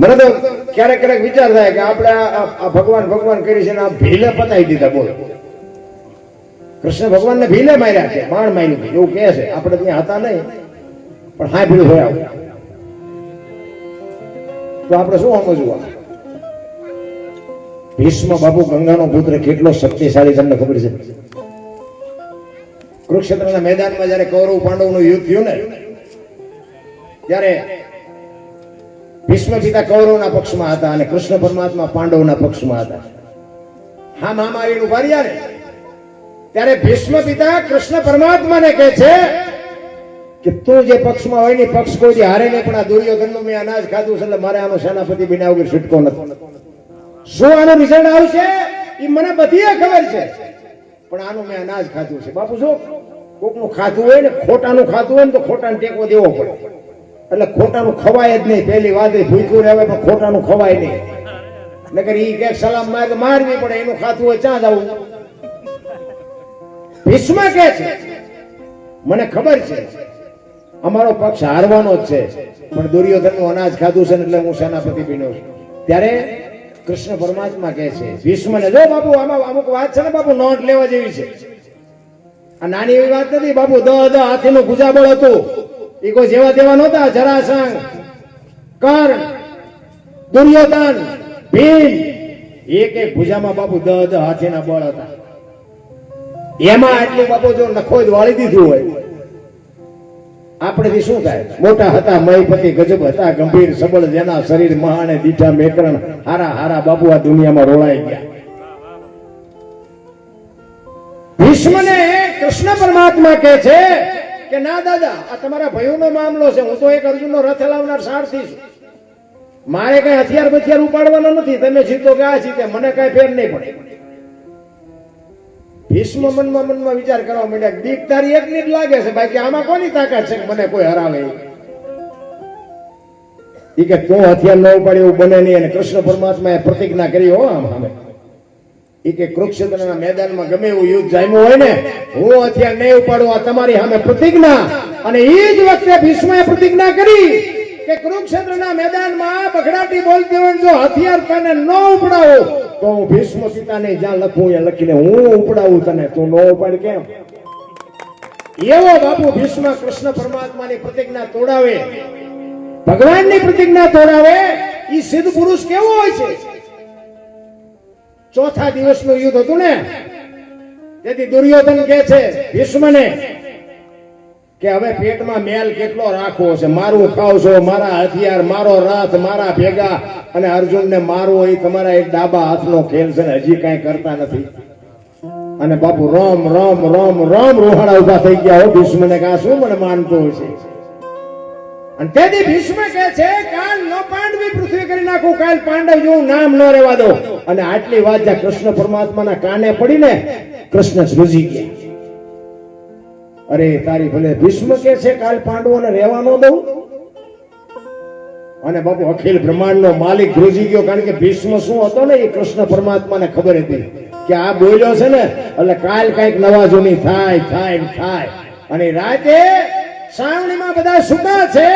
મને તો ક્યારેક ક્યારેક વિચાર થાય કે આપણે આ ભગવાન ભગવાન કરી છે આ ભીલે પતાવી દીધા, બોલો. કૃષ્ણ ભગવાનને ભીલે માર્યા છે, માણ માર્યું છે, એવું કહે છે. આપણે ત્યાં હતા નહીં, પણ હા ભીલું હોય તો આપણે શું સમજવું? ભીષ્મ બાપુ ગંગાનો પુત્ર કેટલો શક્તિશાળી તમને ખબર છે? કુરુક્ષેત્રના મેદાનમાં જયારે કૌરવ પાંડવનું યુદ્ધ થયું ને, ત્યારે ભીષ્મ પિતા કૌરવના પક્ષમાં હતા અને કૃષ્ણ પરમાત્મા પાંડવના પક્ષમાં હતા. હા મહામારી નું ભર્યા ને ત્યારે ભીષ્મ પિતા કૃષ્ણ પરમાત્માને કહે છે કે તું જે પક્ષમાં હોય ને પક્ષ કોઈ હારે નહીં, પણ આ દુર્યોધનનું મેં અનાજ ખાધું છે એટલે મારે આનો સેનાપતિ બિના વગર છૂટકો નથી. શું આનું રિઝલ્ટ આવશે એ મને બધી ખબર છે. પણ આનું મેં અનાજ ખાધું છે. બાપુ શું કોકનું ખાધું હોય ને, ખોટાનું ખાધું હોય ને, તો ખોટાને ટેકો દેવો પડે. એટલે ખોટાનું ખવાય જ નહીં. પહેલી વાત ભૂખ્યું રહેવાય પણ ખોટાનું ખવાય નહીં. નકર ઈ કે સલામ માર મારવી પડે, એનું ખાતું હોય ચા જવું ભીષ્મ કે છે, મને ખબર છે, અમારો પક્ષ હારવાનો જ છે, પણ દુર્યોધનનું અનાજ ખાધું છે ને એટલે હું સેનાપતિ બન્યો છું. ત્યારે કૃષ્ણ પરમાત્મા કહે છે, ભીષ્મને જો બાપુ, આમાં અમુક વાત છે ને બાપુ નોટ લેવા જેવી છે. આ નાની એવી વાત નથી, બાપુ દ દ હાથીનું ગુજાબળ હતું. એ કોઈ જેવા તેવા નહોતા, જરાસંઘ કર્ણ દુર્યોધન, ભીમ. એક એક ભુજામાં બાપુ દહ દ હાથીના બળ હતા. એમાં આટલું બાપુ જો નખો જ વાળી દીધું હોય આપણેથી શું થાય? મોટા હતા, મયપતિ ગજબ હતા, ગંભીર સબળ, જેના શરીર મહાને દીઠા મેકરણ, હારા હારા બાપુ આ દુનિયામાં રોળાઈ ગયા. ભીષ્મને કૃષ્ણ પરમાત્મા કહે છે કે ના, દાદા, આ તમારા ભયોનો મામલો છે. હું તો એક અર્જુનનો રથ લાવનાર સારથી છું. મારે કઈ હથિયાર બથિયાર ઉપાડવાનો નથી. તમે જીતો કે આ જીતે મને કઈ ફેર નહીં પડે. ભીષ્મ મનમાં મનમાં વિચાર કરવા માંડ્યા બીક તારી એકની જ લાગે છે. બાકી આમાં કોની તાકાત છે મને કોઈ હરાવે? એ કે તું હથિયાર ન ઉપાડે એવું બને નહીં અને કૃષ્ણ પરમાત્માએ પ્રતિજ્ઞા કરી હો આમ સામે. ઈ કે કુરુક્ષેત્રના મેદાનમાં ગમે એવું યુદ્ધ જામ્યું હોય ને, હું હથિયાર નહીં ઉપાડું, આ તમારી સામે પ્રતિજ્ઞા. અને એ જ વખતે ભીષ્મએ પ્રતિજ્ઞા કરી કે કુરુક્ષેત્રના મેદાનમાં બગડાટી બોલતી હોય જો હથિયાર તને ન ઉપડાવો, તો હું ભીષ્મ સીતાને જ્યાં લખું એ લખીને હું ઉપડાવું તને. તું ન ઉપાડ કેમ? એવો બાપુ ભીષ્મ કૃષ્ણ પરમાત્માની પ્રતિજ્ઞા તોડાવે. ભગવાનની પ્રતિજ્ઞા તોડાવે. એ સિદ્ધ પુરુષ કેવો હોય છે? ચોથા દિવસનું યુદ્ધ હતું ને? તેથી દુર્યોધન કે છે, ભીષ્મને, કે હવે પેટમાં મેલ કેટલો રાખવો છે? મારું ખાવ છો મારા હથિયાર, મારો રથ, મારા ભેગા, અને અર્જુનને મારવો એ તમારા એક ડાબા હાથનો ખેલ છે ને? હજી કાંઈ કરતા નથી. અને બાપુ રમ રમ રમ રમ, રોહાડા ઊભા થઈ ગયા. હો ભીષ્મને, કે શું મને માનતો છે? અને તેથી ભીષ્મ કહે છે, કાલ ન પાંડવી પૃથ્વી કરી નાખું, કાલ પાંડવ જેવું નામ ન રહેવા દો. અને આટલી વાત જ્યાં કૃષ્ણ પરમાત્માના કાને પડીને કૃષ્ણ ધ્રુજી ગયા. અરે, તારી ભલે ભીષ્મ કે છે, કાલ પાંડવોને રહેવા ન દઉં. અને બાપુ અખિલ બ્રહ્માંડનો માલિક ધ્રુજી ગયો, કારણ કે ભીષ્મ શું હતો ને, એ કૃષ્ણ પરમાત્માને ખબર હતી કે આ બોલ્યો છે ને, એટલે કાલ કંઈક નવા જૂની થાય થાય ને થાય. અને રાતે સાવણીમાં બધા સુતા છે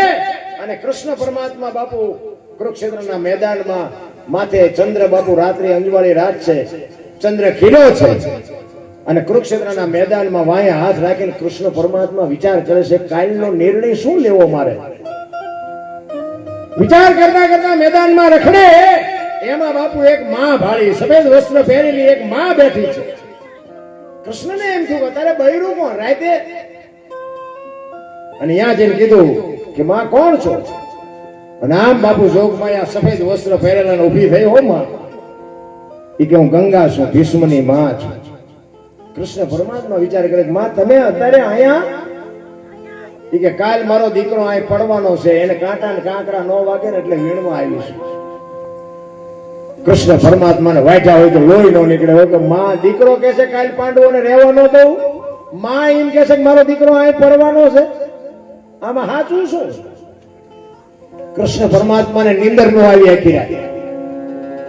અને કૃષ્ણ પરમાત્મા બાપુ કુરુક્ષેત્રના મેદાનમાં માથે ચંદ્ર બાપુ રાત્રે અંજવાળી રાત છે. ચંદ્ર ખીલો છે. અને કુરુક્ષેત્રના મેદાનમાં વાંહે હાથ રાખીને કૃષ્ણ પરમાત્મા વિચાર કરે છે, કાલનો નિર્ણય શું લેવો મારે? વિચાર કરતા કરતા મેદાનમાં રખડે, એમાં બાપુ એક માં ભાળી, સફેદ વસ્ત્ર પહેરેલી એક માં બેઠી છે. કૃષ્ણને એમ થયું અત્યારે બૈરું કોણ? રાતે અને ત્યાં જઈને કીધું કે માં કોણ છો? અને આમ બાપુ જોગમાં આ સફેદ વસ્ત્ર પહેરેલા ઊભી થઈ હો માં. એ કે હું ગંગા છું, ભીષ્મની માં છું. કૃષ્ણ પરમાત્મા વિચાર કરે કે માં, તમે અત્યારે અહીંયા? એ કે, કાલ મારો દીકરો અહીં પડવાનો છે, એને કાંટા ને કાંકરા નો વાગે ને એટલે વીણમાં છે. કૃષ્ણ પરમાત્માને વાંચ્યા હોય તો લોહી નો નીકળે, હોય તો માં દીકરો કે છે, કાલ રહેવા ન દઉં. માં એમ કે છે કે, મારો દીકરો અહીં પડવાનો છે. આમાં સાચું શું? કૃષ્ણ પરમાત્માને નિંદર નો આવી રાત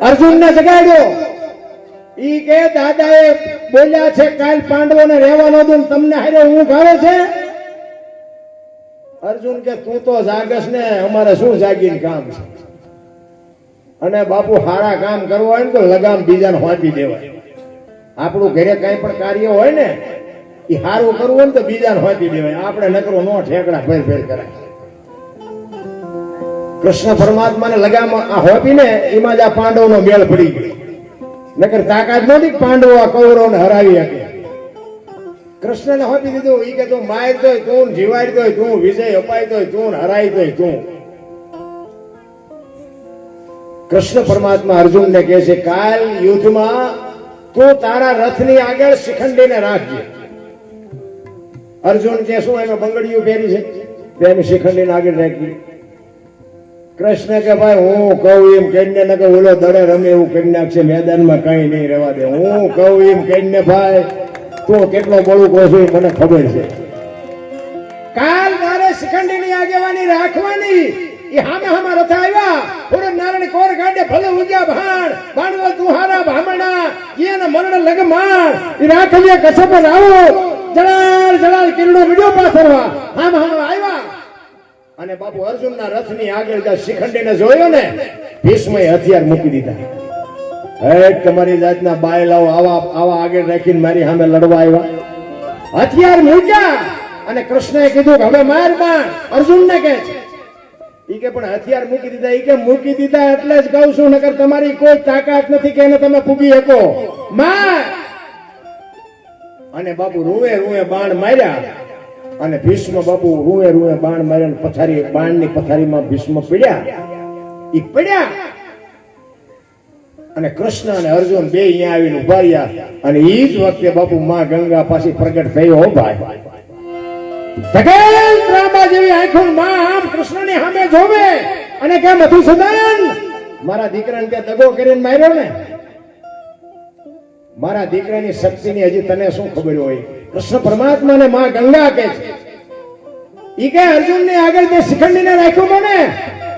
અર્જુનને જગાડ્યો. ઈ કે, દાદાએ બોલ્યા છે, કાલ પાંડવોને રહેવા ન દઉં તમને હારે હું ઘાવે છે? અર્જુન કે, તું તો જાગસ ને, અમારે શું જાગીને કામ છે? અને બાપુ સારા કામ કરવા હોય ને તો લગામ બીજાને હોંપી દેવાય. આપણું ઘરે કઈ પણ કાર્ય હોય ને એ સારું કરવું હોય ને તો બીજાને હોતી દેવાય. આપણે નકરો નો ઠેકડા ફેર ફેર કરાય કૃષ્ણ પરમાત્માને લગામ આ હોપી ને એમાં જ આ પાંડવનો મેળ પડી ગયો. નકર તાકાત નથી પાંડવો આ કૌરવને હરાવી શકે. કૃષ્ણને હોપી દીધું. એ કે તું મારતો તું જીવાડતો તું વિજય અપાયતો તું હરાયતો તું. કૃષ્ણ પરમાત્મા અર્જુનને કહે છે, કાલ યુદ્ધમાં તું તારા રથની આગળ શિખંડીને રાખજે. અર્જુન કે શું એને બંગડીઓ પહેરી છે? તો એની શિખંડીને આગળ રાખી. કૃષ્ણ કે ભાઈ, હું કહું એમ કહીને ને કે ઓલો દડે રમે એવું કરી નાખશે, મેદાનમાં કઈ નહીં રહેવા દે. હું કહું એમ કહીને ભાઈ, તો કેટલો બળું કહો છું મને ખબર છે. કાલ મારે શિખંડીની આગેવાની રાખવાની. એ હામે હામે રથ આવ્યા. પૂરબ નારાયણ કોર ગાડે ભલે ઉગ્યા ભાણ ભાણવા તુહારા ભામણા જીને મરણ લગમાણ. એ રાખવીએ કસબ આવો. જળાલ જળાલ કિરણો વિડિયો પાથરવા આમ હામ આવ્યા. અને બાપુ અર્જુનના રથની આગળ જ્યાં શિખંડીને જોયો ને, ભીષ્મએ હથિયાર મૂકી દીધા. હે, તમારી જાતના બાયલાઓ આવા આવા આગળ રાખીને મારી સામે લડવા આવ્યા. હથિયાર મૂક્યા અને કૃષ્ણએ કીધું કે, હવે માર બાણ. અર્જુનને કહે છે. ઈ કે, પણ હથિયાર મૂકી દીધા. ઈ કે, મૂકી દીધા એટલે જ કહું છું, નકર તમારી કોઈ તાકાત નથી કે એને તમે પૂગી શકો. માર! અને બાપુ રૂવે રૂએ બાણ માર્યા. અને ભીષ્મ બાપુ રૂવે રૂવે બાણ માર્યા પથારી, બાણની પથારીમાં ભીષ્મ પડ્યા. એ પડ્યા. અને કૃષ્ણ અને અર્જુન બે અહીંયા આવીને ઊભા રહ્યા. અને એ જ વખતે બાપુ માં ગંગા પાછી પ્રગટ થઈ, હો ભાઈ. સગલ ત્રાંબા જેવી આંખો માં આમ કૃષ્ણની સામે જોવે. અને કે મધુસૂદન, મારા દીકરાને કે દગો કરીને માર્યો ને. મારા દીકરાની શક્તિની હજી તને શું ખબર હોય? કૃષ્ણ પરમાત્માને માં ગંગા કે છે. ઈ કે અર્જુનને આગળ તે શિખંડીને રાખ્યું મને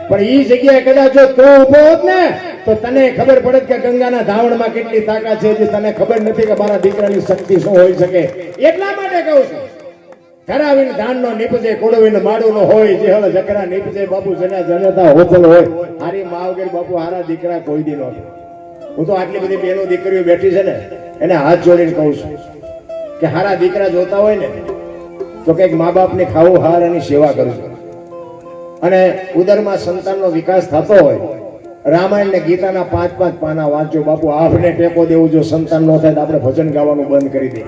પણ ઈ જગ્યાએ કદાચ જો તો ઊભો હોત ને, તો તને ખબર પડે કે ગંગાના ધાવણમાં કેટલી તાકાત છે. જે તને ખબર નથી કે મારા દીકરાની શક્તિ શું હોઈ શકે. એટલા માટે કહું છું. કરાવીને ધાનનો નીપજે કોડવીને માડુનો હોય જે હળ જકરા નીપજે, બાપુ જેના જનતા હોતલ હોય. હારી માવગર બાપુ હારા દીકરા કોઈ દી નહોતા. હું તો આટલી બધી બહેનો દીકરીઓ બેઠી છે ને, એને હાથ જોડીને કહું છું કે હારા દીકરા જોતા હોય ને, તો કંઈક મા બાપને ખાવું, હાર એની સેવા કરજો. અને ઉદરમાં સંતાનનો વિકાસ થતો હોય રામાયણ ને ગીતાના પાંચ પાંચ પાના વાંચો, બાપુ, આપને ટેકો દેવું જો સંતાન ન થાય તો આપણે ભજન ગાવાનું બંધ કરી દઈએ.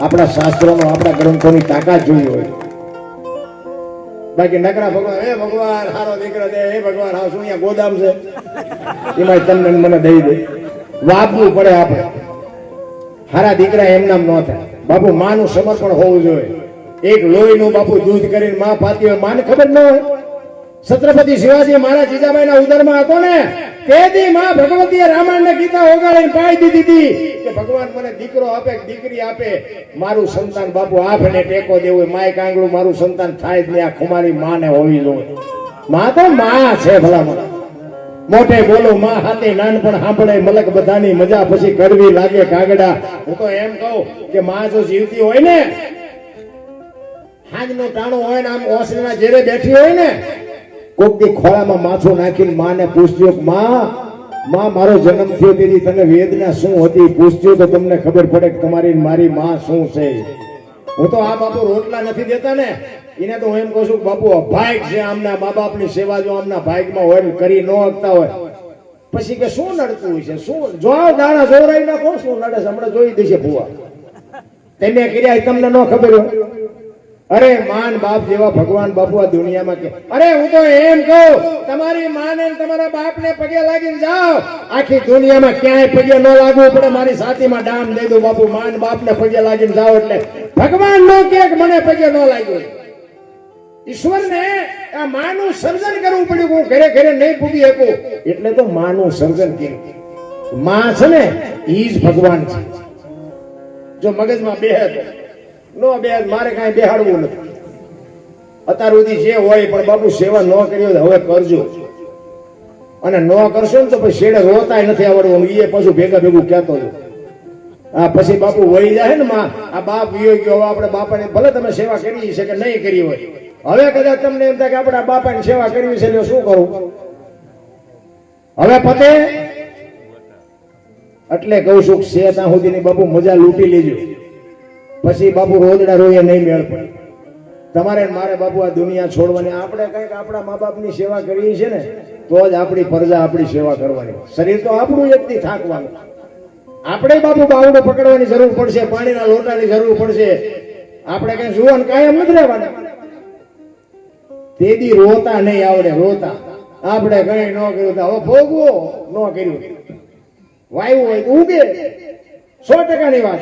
આપણા શાસ્ત્રોનો, આપણા ગ્રંથોની તાકાત જોઈ હોય. બાકી નકરા ભગવાન, હે ભગવાન, હારો દીકરો દે હે ભગવાન હા શું અહીંયા ગોદામ છે? એમાં તમને મને દઈ દે. વાપવું પડે આપણે. હારા દીકરા એમનામ ન થાય. બાપુ, માનું સમર્પણ હોવું જોઈએ. એક લોહીનું બાપુ દૂધ કરીને માં પાતી હોય માને ખબર ન હોય. છત્રપતિ શિવાજી મારા જીજાબાઈના ઉદરમાં હતો ને, તેથી માં ભગવતીએ રામાયણ ને ગીતા ઓગાળીને પાઈ દીધી હતી કે ભગવાન મને દીકરો આપે, દીકરી આપે. મારું સંતાન બાપુ આપને ટેકો દેવું માય કાંગડું મારું સંતાન થાય જ નહીં. આ ખુમારી માને હોવી જોઈએ. માં તો માં છે ભલા મને મોટે બોલો, માં હાથે નાનપણ સાંભળે, મલક બધાની મજા પછી કડવી લાગે કાગડા હું તો એમ કહું કે માં જો જીવતી હોય ને, હાજનો ટાણો હોય ને, આમ ઓસરીના જેરે બેઠી હોય ને કોકથી ખોળામાં માથું નાખીને માને પૂછ્યું માં માં, મારો જન્મ થયો તેથી તને વેદના શું હતી? પૂછ્યું તો તમને ખબર પડે કે તમારી મારી માં શું છે. હું તો આ બાપુ રોટલા નથી દેતા ને એને તો એમ કહું છું, બાપુ અભાગ છે આમના મા બાપની સેવા જો આમના ભાગમાં હોય કરી ન હકતા હોય, પછી કે શું નડતું છે શું? જો દાણા જોવરાઈ નાખો, શું નડે હમણાં જોઈ દેશે ભુવા. તેને કર્યા તમને ન ખબર હોય? અરે, માન બાપ જેવા ભગવાન બાપુ આ દુનિયામાં કે, અરે, હું તો એમ કહું, તમારી માને ને તમારા બાપને પગે લાગીને જાઓ. આખી દુનિયામાં ક્યાંય પગે ન લાગવું પડે, મારી સાથીમાં ડામ દઈ દઉં બાપુ. માન બાપને પગે લાગીને જાઓ એટલે ભગવાન નો કે મને પગે ન લાગ્યો ઈશ્વરને આ માનું સર્જન કરવું પડ્યું હું ઘરે ઘરે નહીં પૂગી શકું. એટલે તો માનું સર્જન કર્યું માં છે ને, ઈ જ ભગવાન છે. જો મગજમાં બેહે નો બે, મારે કાંઈ બેહાડવું નથી. અત્યાર સુધી જે હોય, પણ બાપુ સેવા ન કરી હોય હવે કરજો. અને ન કરશો ને તો પછી શેડે રોતા નથી આવડવું એ પાછું ભેગા ભેગું કહેતો હતો આ પછી બાપુ વહી જાય ને માં, આ બાપ વિયો ગયો. આપણે બાપાને ભલે તમે સેવા કરી છે કે નહીં કરી હોય. હવે કદાચ તમને એમ થાય કે આપણે બાપાની સેવા કરવી છે એટલે શું કરું? હવે પતે? એટલે કહું છું છે ત્યાં સુધીની બાપુ મજા લૂંટી લેજો. પછી બાપુ રોદડા રોયે નહીં મેળ પડે. તમારે મારે બાપુ આ દુનિયા છોડવાની. આપણે કંઈક આપણા મા બાપની સેવા કરીએ છીએ ને, તો જ આપણી પ્રજા આપણી સેવા કરવાની. શરીર તો આપણું એકથી થાકવાનું. આપણે બાપુ બાવડો પકડવાની જરૂર પડશે, પાણીના લોટાની જરૂર પડશે. આપણે કઈ જુવાન કાયમ નથી રહેવાના. તે દી રોતા નહીં આવડે, રોતા. આપણે કઈ ન કર્યું તો હવે ભોગવો ન કર્યું. વાયુ હોય તો ઉગે સો ટકાની વાત.